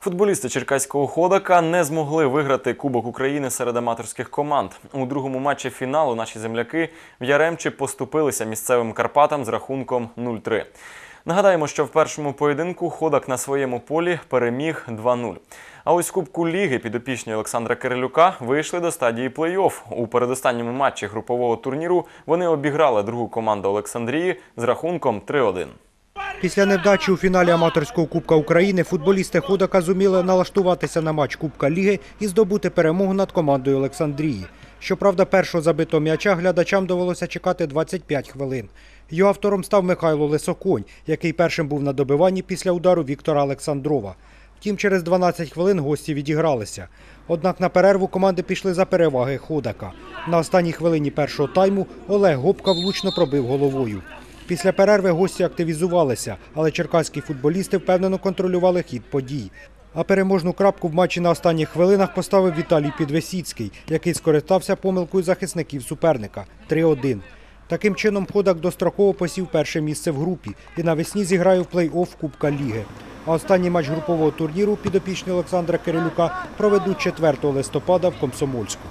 Футболісти черкаського ходака не змогли виграти Кубок України серед аматорських команд. У другому матчі фіналу наші земляки в Яремчі поступилися місцевим Карпатам з рахунком 0-3. Нагадаємо, що в першому поєдинку ходак на своєму полі переміг 2-0. А ось Кубку Ліги підопічні Олександра Кирилюка вийшли до стадії плей-офф. У передостанньому матчі групового турніру вони обіграли другу команду Олександрії з рахунком 3-1. Після невдачі у фіналі аматорського Кубка України футболісти Ходака зуміли налаштуватися на матч Кубка Ліги і здобути перемогу над командою Олександрії. Щоправда, першого забитого м'яча глядачам довелося чекати 25 хвилин. Його автором став Михайло Лисоконь, який першим був на добиванні після удару Віктора Олександрова. Втім, через 12 хвилин гості відігралися. Однак на перерву команди пішли за переваги Ходака. На останній хвилині першого тайму Олег Гопка влучно пробив головою. Після перерви гості активізувалися, але черкаські футболісти впевнено контролювали хід подій. А переможну крапку в матчі на останніх хвилинах поставив Віталій Підвесіцький, який скористався помилкою захисників суперника 3-1. Таким чином, Ходак достроково посів перше місце в групі і навесні зіграє в плей-офф Кубка Ліги. А останній матч групового турніру підопічні Олександра Кирилюка проведуть 4 листопада в Комсомольську.